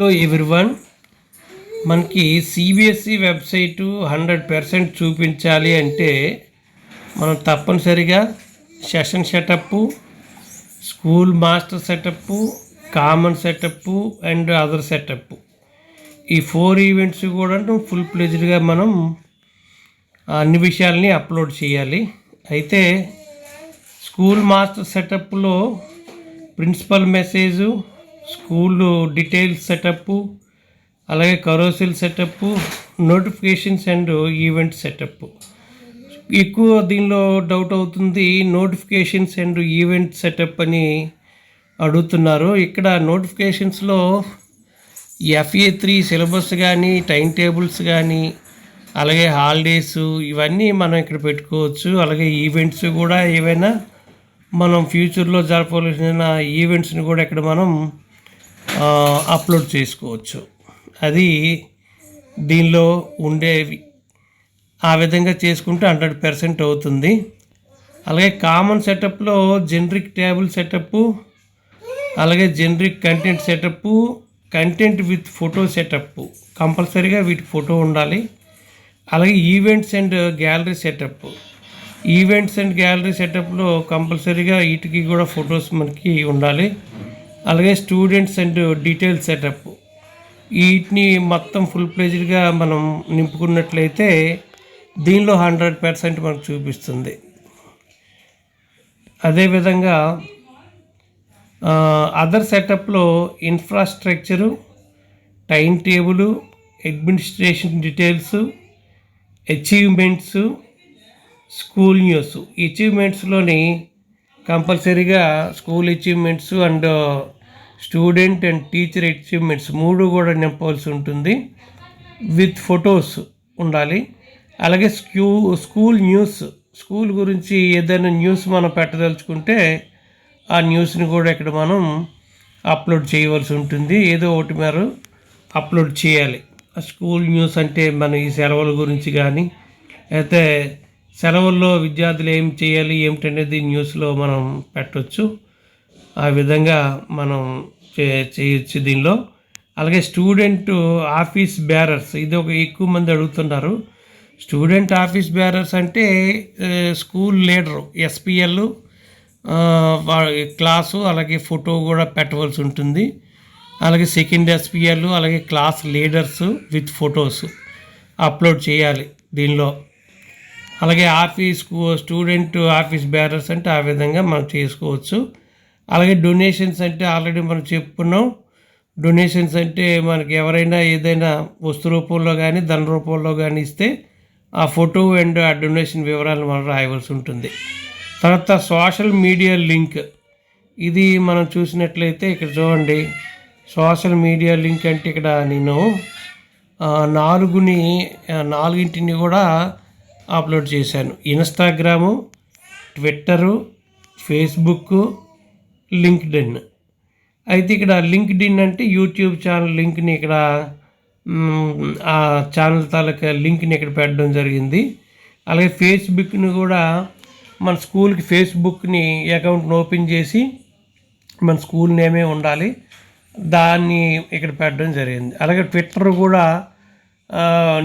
Hello everyone మనకి CBSE website hundred percent చూపించాలి అంటే మనం తప్పనిసరిగా session setup school master setup common setup and other setup ఈ ఫోర్ ఈవెంట్స్ కూడా ఫుల్ ప్లెజ్డ్గా మనం అన్ని విషయాల్ని అప్లోడ్ చేయాలి. అయితే school master సెటప్లో principal message school details setup అలాగే carousel setup notifications and event setup ఎక్కువ దీనిలో డౌట్ అవుతుంది నోటిఫికేషన్స్ అండ్ ఈవెంట్ సెటప్ అని అడుగుతున్నారు. ఇక్కడ నోటిఫికేషన్స్లో ఎఫ్ఏ త్రీ సిలబస్ కానీ టైం టేబుల్స్ కానీ అలాగే హాలిడేస్ ఇవన్నీ మనం ఇక్కడ పెట్టుకోవచ్చు. అలాగే ఈవెంట్స్ కూడా ఏవైనా మనం ఫ్యూచర్లో జరపవలసిన ఈవెంట్స్ని కూడా ఇక్కడ మనం అప్లోడ్ చేసుకోవచ్చు. అది దీనిలో ఉండేవి. ఆ విధంగా చేసుకుంటే హండ్రెడ్ పర్సెంట్ అవుతుంది. అలాగే కామన్ సెటప్లో జనరిక్ టేబుల్ సెటప్ అలాగే generic content setup content with photo setup కంపల్సరీగా వీటి ఫోటో ఉండాలి. అలాగే events and gallery setup events and gallery సెటప్లో కంపల్సరీగా వీటికి కూడా ఫొటోస్ మనకి ఉండాలి. అలాగే స్టూడెంట్స్ అండ్ డీటెయిల్ సెటప్. వీటిని మొత్తం ఫుల్ ప్లేజ్డ్గా మనం నింపుకున్నట్లయితే దీనిలో హండ్రెడ్ పర్సెంట్ మనకు చూపిస్తుంది. అదేవిధంగా other సెటప్లో infrastructure time table administration details achievements school news. అచీవ్మెంట్స్లోని కంపల్సరీగా school achievements and student and teacher achievements మూడు కూడా నింపవలసి ఉంటుంది. విత్ ఫొటోస్ ఉండాలి. అలాగే స్కూ స్కూల్ న్యూస్ స్కూల్ గురించి ఏదైనా న్యూస్ మనం పెట్టదలుచుకుంటే ఆ న్యూస్ని కూడా ఇక్కడ మనం అప్లోడ్ చేయవలసి ఉంటుంది. ఏదో ఒకటి మీరు అప్లోడ్ చేయాలి. ఆ స్కూల్ న్యూస్ అంటే మన ఈ సెలవుల గురించి కానీ అయితే సెలవుల్లో విద్యార్థులు ఏం చేయాలి ఏమిటనేది న్యూస్లో మనం పెట్టవచ్చు ఆ విధంగా మనం చేయొచ్చు దీనిలో. అలాగే స్టూడెంట్ ఆఫీస్ బ్యారర్స్ ఇది ఒక ఎక్కువ మంది అడుగుతున్నారు. స్టూడెంట్ ఆఫీస్ బ్యారర్స్ అంటే స్కూల్ లీడరు ఎస్పిఎల్ క్లాసు అలాగే ఫోటో కూడా పెట్టవలసి ఉంటుంది. అలాగే సెకండ్ ఎస్పిఎల్ అలాగే class leaders with photos upload చేయాలి దీనిలో. అలాగే ఆఫీస్ స్టూడెంట్ ఆఫీస్ బ్యారర్స్ అంటే ఆ విధంగా మనం చేసుకోవచ్చు. అలాగే డొనేషన్స్ అంటే ఆల్రెడీ మనం చెప్పుకున్నాం. డొనేషన్స్ అంటే మనకి ఎవరైనా ఏదైనా వస్తు రూపంలో కానీ ధన రూపంలో కానీ ఇస్తే ఆ ఫోటో అండ్ ఆ డొనేషన్ వివరాలు మనం రాయవలసి ఉంటుంది. తర్వాత సోషల్ మీడియా లింక్. ఇది మనం చూసినట్లయితే ఇక్కడ చూడండి. సోషల్ మీడియా లింక్ అంటే ఇక్కడ నేను నాలుగుని నాలుగింటిని కూడా అప్లోడ్ చేశాను. Instagram Twitter Facebook LinkedIn. అయితే ఇక్కడ లింక్డ్ఇన్ అంటే యూట్యూబ్ ఛానల్ లింక్ని ఇక్కడ ఆ ఛానల్ తాలూకా లింక్ని ఇక్కడ పెట్టడం జరిగింది. అలాగే ఫేస్బుక్ని కూడా మన స్కూల్కి ఫేస్బుక్ని అకౌంట్ని ఓపెన్ చేసి మన స్కూల్ నేమే ఉండాలి. దాన్ని ఇక్కడ పెట్టడం జరిగింది. అలాగే ట్విట్టర్ కూడా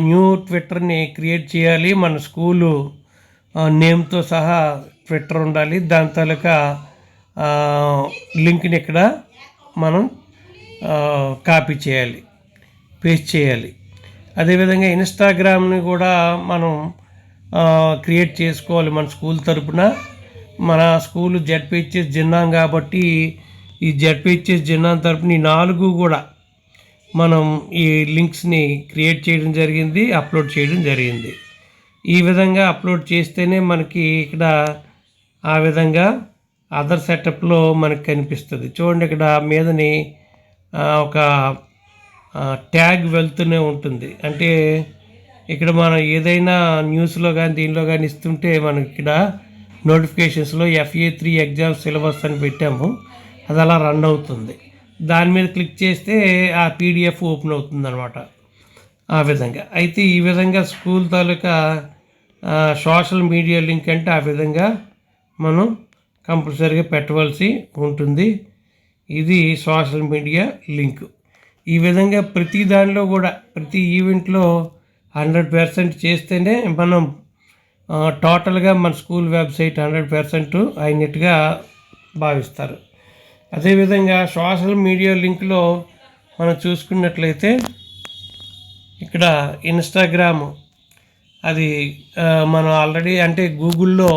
న్యూ ట్విట్టర్ని క్రియేట్ చేయాలి. మన స్కూలు నేమ్తో సహా ట్విట్టర్ ఉండాలి. దాని తాలూకా లింక్ని ఇక్కడ మనం కాపీ చేయాలి పేస్ట్ చేయాలి. అదేవిధంగా ఇన్స్టాగ్రామ్ని కూడా మనం క్రియేట్ చేసుకోవాలి మన స్కూల్ తరపున. మన స్కూల్ జడ్పిహెచ్ఎస్ జిన్నాం కాబట్టి ఈ జడ్పిహెచ్ఎస్ జిన్నాం తరపున ఈ నాలుగు కూడా మనం ఈ లింక్స్ని క్రియేట్ చేయడం జరిగింది అప్లోడ్ చేయడం జరిగింది. ఈ విధంగా అప్లోడ్ చేస్తేనే మనకి ఇక్కడ ఆ విధంగా అదర్ సెటప్లో మనకు కనిపిస్తుంది. చూడండి ఇక్కడ మీదని ఒక ట్యాగ్ వెళ్తూనే ఉంటుంది. అంటే ఇక్కడ మనం ఏదైనా న్యూస్లో కానీ దీనిలో కానీ ఇస్తుంటే మనకి ఇక్కడ నోటిఫికేషన్స్లో ఎఫ్ఏ త్రీ ఎగ్జామ్ సిలబస్ అని పెట్టాము. అది అలా రన్ అవుతుంది. దాని మీద క్లిక్ చేస్తే ఆ పీడిఎఫ్ ఓపెన్ అవుతుంది అనమాట ఆ విధంగా. అయితే ఈ విధంగా స్కూల్ తాలూకా సోషల్ మీడియా లింక్ అంటే ఆ విధంగా మనం కంపల్సరీగా పెట్టవలసి ఉంటుంది. ఇది సోషల్ మీడియా లింక్. ఈ విధంగా ప్రతి దానిలో కూడా ప్రతి ఈవెంట్లో హండ్రెడ్ పర్సెంట్ చేస్తేనే మనం టోటల్గా మన స్కూల్ వెబ్సైట్ హండ్రెడ్ పర్సెంట్ అయినట్టుగా భావిస్తారు. అదేవిధంగా సోషల్ మీడియా లింక్లో మనం చూసుకున్నట్లయితే ఇక్కడ ఇన్స్టాగ్రామ్ అది మనం ఆల్రెడీ అంటే గూగుల్లో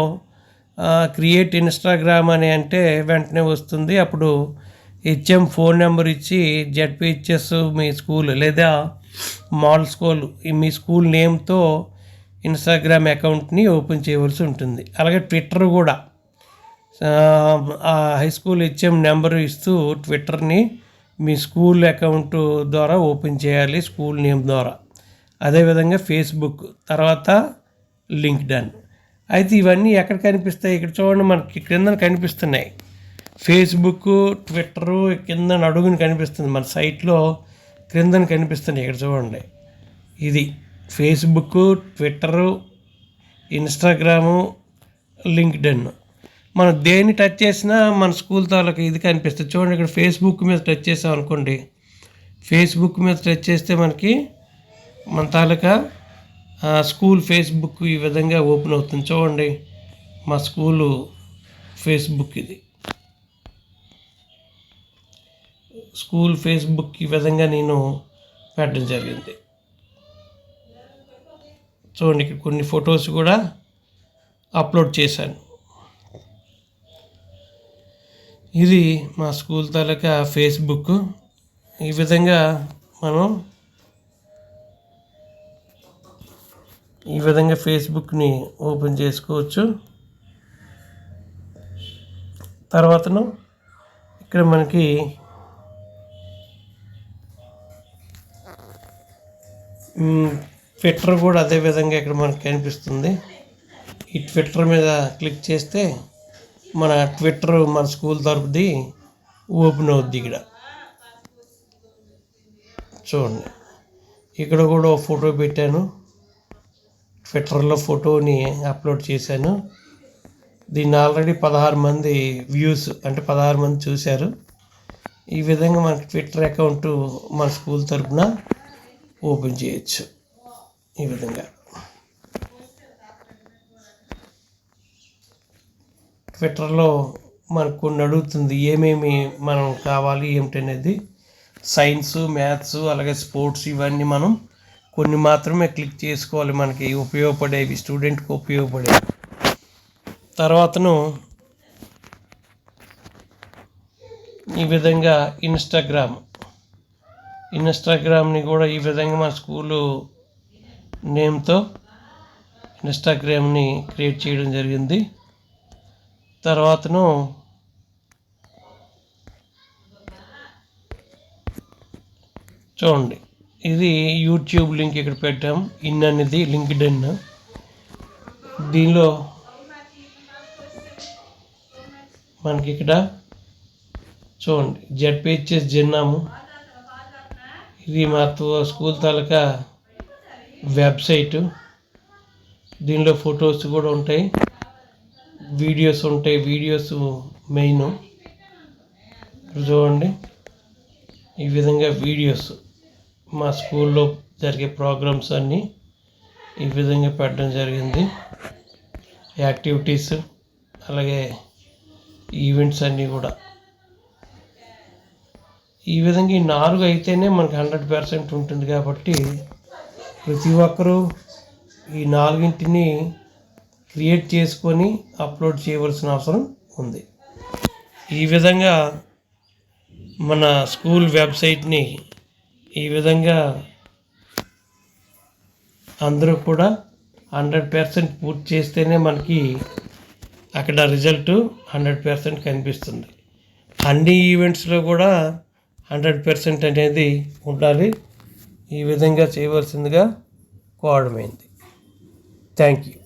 క్రియేట్ ఇన్స్టాగ్రామ్ అని అంటే వెంటనే వస్తుంది. అప్పుడు హెచ్ఎం ఫోన్ నెంబర్ ఇచ్చి జెడ్పిహెచ్ఎస్ మీ స్కూల్ లేదా మాల్ స్కూల్ మీ స్కూల్ నేమ్తో ఇన్స్టాగ్రామ్ అకౌంట్ని ఓపెన్ చేయవలసి ఉంటుంది. అలాగే ట్విట్టర్ కూడా. ఆ హై స్కూల్ హెచ్ఎం నెంబర్ ఇస్తూ ట్విట్టర్ని మీ స్కూల్ అకౌంట్ ద్వారా ఓపెన్ చేయాలి స్కూల్ నేమ్ ద్వారా. అదేవిధంగా ఫేస్బుక్. తర్వాత లింక్డన్ అయితే ఇవన్నీ ఎక్కడ కనిపిస్తాయి? ఇక్కడ చూడండి మనకి క్రింద కనిపిస్తున్నాయి. ఫేస్బుక్ ట్విట్టరు కింద అడుగుని కనిపిస్తుంది. మన సైట్లో క్రిందన కనిపిస్తున్నాయి ఇక్కడ చూడండి. ఇది ఫేస్బుక్ ట్విట్టరు ఇన్స్టాగ్రాము లింక్డ్ఇన్ మనం దేన్ని టచ్ చేసినా మన స్కూల్ తాలూకా ఇది కనిపిస్తుంది. చూడండి ఇక్కడ ఫేస్బుక్ మీద టచ్ చేసాం అనుకోండి. ఫేస్బుక్ మీద టచ్ చేస్తే మనకి మన తాలూకా స్కూల్ ఫేస్బుక్ ఈ విధంగా ఓపెన్ అవుతుంది. చూడండి మా స్కూలు ఫేస్బుక్ ఇది. స్కూల్ ఫేస్బుక్ ఈ విధంగా నేను పెట్టడం జరిగింది. చూడండి ఇక్కడ కొన్ని ఫొటోస్ కూడా అప్లోడ్ చేశాను. ఇది మా స్కూల్ తాలూకా ఫేస్బుక్. ఈ విధంగా మనం ఈ విధంగా ఫేస్బుక్ని ఓపెన్ చేసుకోవచ్చు. తర్వాతను ఇక్కడ మనకి ట్విట్టర్ కూడా అదే విధంగా ఇక్కడ మనకి కనిపిస్తుంది. ఈ ట్విట్టర్ మీద క్లిక్ చేస్తే మన ట్విట్టర్ మన స్కూల్ తరపుది ఓపెన్ అవుద్ది ఇక్కడ. చూడండి. ఇక్కడ కూడా ఫోటో పెట్టాను. ట్విట్టర్లో ఫోటోని అప్లోడ్ చేశాను. దీన్ని ఆల్రెడీ పదహారు మంది వ్యూస్ అంటే పదహారు మంది చూశారు. ఈ విధంగా మనకి ట్విట్టర్ అకౌంట్ మన స్కూల్ తరఫున ఓపెన్ చేయొచ్చు. ఈ విధంగా. ట్విట్టర్లో మనకు కొన్ని అడుగుతుంది ఏమేమి మనం కావాలి ఏమిటనేది. సైన్స్ మ్యాథ్స్ అలాగే స్పోర్ట్స్ ఇవన్నీ మనం కొన్ని మాత్రమే క్లిక్ చేసుకోవాలి మనకి. ఉపయోగపడేవి స్టూడెంట్కి ఉపయోగపడేవి. తర్వాతను ఈ విధంగా ఇన్స్టాగ్రామ్ ఇన్స్టాగ్రామ్ని కూడా ఈ విధంగా మా స్కూలు నేమ్తో ఇన్స్టాగ్రామ్ని క్రియేట్ చేయడం జరిగింది. తర్వాతను చూడండి. ఇది యూట్యూబ్ లింక్ ఇక్కడ పెట్టాం. ఇన్ అనేది లింక్డ్ ఇన్ దీనిలో మనకి ఇక్కడ చూడండి. జడ్పిహెచ్ఎస్ జిన్నాము. ఇది మా తో- స్కూల్ తాలూకా వెబ్సైటు. దీనిలో ఫొటోస్ కూడా ఉంటాయి. వీడియోస్ ఉంటాయి. Videos main. చూడండి. ఈ విధంగా వీడియోస్. మా స్కూల్లో జరిగే ప్రోగ్రామ్స్ అన్నీ ఈ విధంగా పెట్టడం జరిగింది. యాక్టివిటీస్ అలాగే ఈవెంట్స్ అన్నీ కూడా. ఈ విధంగా ఈ నాలుగు అయితేనే మనకి హండ్రెడ్ పర్సెంట్ ఉంటుంది కాబట్టి ప్రతి ఒక్కరూ ఈ నాలుగింటిని క్రియేట్ చేసుకొని అప్లోడ్ చేయవలసిన అవసరం ఉంది. ఈ విధంగా మన స్కూల్ వెబ్సైట్ని ఈ విధంగా అందరూ కూడా హండ్రెడ్ పర్సెంట్ పూర్తి చేస్తేనే మనకి అక్కడ రిజల్ట్ హండ్రెడ్ పర్సెంట్ కనిపిస్తుంది. అన్ని ఈవెంట్స్లో కూడా హండ్రెడ్ పర్సెంట్ అనేది ఉండాలి. ఈ విధంగా చేయవలసిందిగా కోవడమైంది థ్యాంక్ యూ